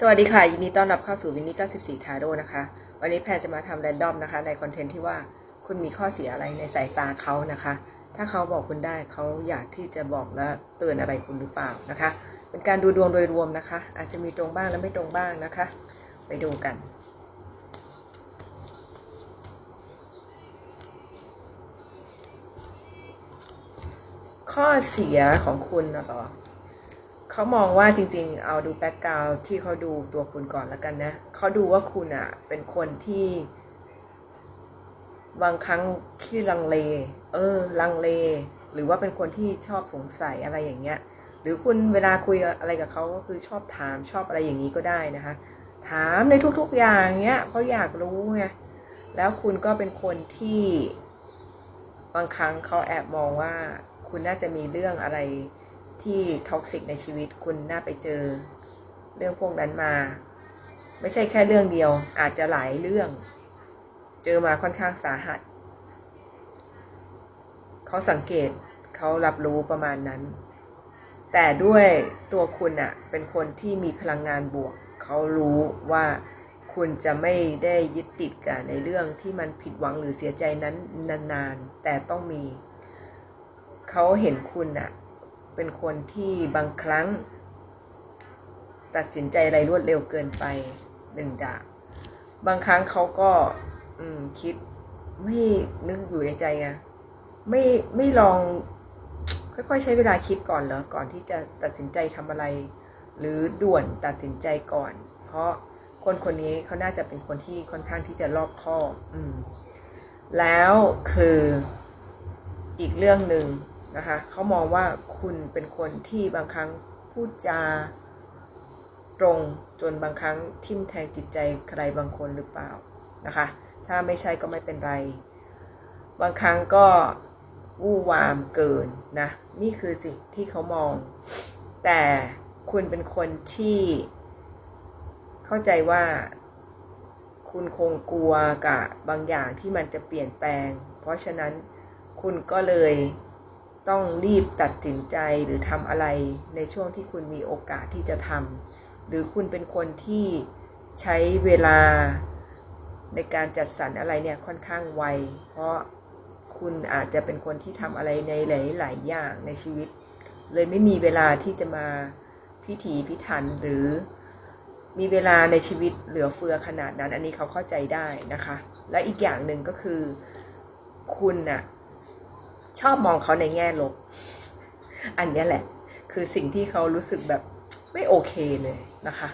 สวัสดีค่ะ ยินดีต้อนรับเข้าสู่วินนี่94ทาโร่นะคะ วันนี้แพรจะมาทำแรนดอมนะคะ ในคอนเทนต์ที่ว่าคุณมีข้อเสียอะไรในสายตาเขานะคะ ถ้าเขาบอกคุณได้เขาอยากที่จะบอกและเตือนอะไรคุณหรือเปล่านะคะ เป็นการดูดวงโดยรวมนะคะ อาจจะมีตรงบ้างและไม่ตรงบ้างนะคะ ไปดูกัน ข้อเสียของคุณนะหรอ เขามองว่าจริง ๆ เอาดูแบ็กกราวที่เขาดูตัวคุณก่อนแล้วกันนะเขาดูว่าคุณอะเป็นคนที่ บางครั้งขี้ลังเล เออ ลังเล หรือว่าเป็นคนที่ชอบสงสัยอะไรอย่างเงี้ย หรือคุณเวลาคุยอะไรกับเขาก็คือชอบถามชอบอะไรอย่างนี้ก็ได้นะคะ ถามในทุก ๆอย่างเงี้ยเพราะอยากรู้ไงแล้วคุณก็เป็นคนที่ บางครั้งเขาแอบมองว่า คุณน่าจะมีเรื่องอะไร ที่ท็อกซิกในชีวิตคุณน่าไปเจอเรื่องพวกนั้นมา ไม่ใช่แค่เรื่องเดียว อาจจะหลายเรื่อง เจอมาค่อนข้างสาหัส เขาสังเกตเขารับรู้ประมาณนั้น แต่ด้วยตัวคุณอะเป็นคนที่มีพลังงานบวก เขารู้ว่าคุณจะไม่ได้ยึดติดกับในเรื่องที่มันผิดหวังหรือเสียใจนั้นนานๆ แต่ต้องมี เขาเห็นคุณอะ เป็นคนที่บางครั้ง ตัดสินใจอะไรรวดเร็วเกินไปหนึ่งดาบบางครั้งเขาก็อคิดไม่นึกอยู่ในใจไงไม่ไม่ลอง ค่อยๆใช้เวลาคิดก่อนเหรอก่อนที่จะตัดสินใจทำอะไร หรือด่วนตัดสินใจก่อน เพราะคนคนนี้เขาน่าจะเป็นคนที่ค่อนข้างที่จะรอบคอบอืม แล้วคืออีกเรื่องหนึ่ง นะคะเขามองว่าคุณเป็นคนที่บางครั้งพูดจาตรงจนบางครั้งทิ่มแทงจิตใจใครบางคนหรือเปล่านะคะ ถ้าไม่ใช่ก็ไม่เป็นไร บางครั้งก็วู่วามเกินนะนี่คือสิ่งที่เขามอง แต่คุณเป็นคนที่เข้าใจว่าคุณคงกลัวกับบางอย่างที่มันจะเปลี่ยนแปลง เพราะฉะนั้นคุณก็เลย ต้องรีบตัดสินใจหรือทำอะไรในช่วงที่คุณมีโอกาสที่จะทำหรือคุณเป็นคนที่ใช้เวลาในการจัดสรรอะไรเนี่ยค่อนข้างไว เพราะคุณอาจจะเป็นคนที่ทำอะไรในหลาย ๆ อย่างในชีวิต เลยไม่มีเวลาที่จะมาพิถีพิถันหรือมีเวลาในชีวิตเหลือเฟือขนาดนั้น อันนี้เขาเข้าใจได้นะคะ และอีกอย่างหนึ่งก็คือคุณน่ะ ชอบมองเขาในแง่ลบ อันนี้แหละ คือสิ่งที่เขารู้สึกแบบไม่โอเคเลยนะคะ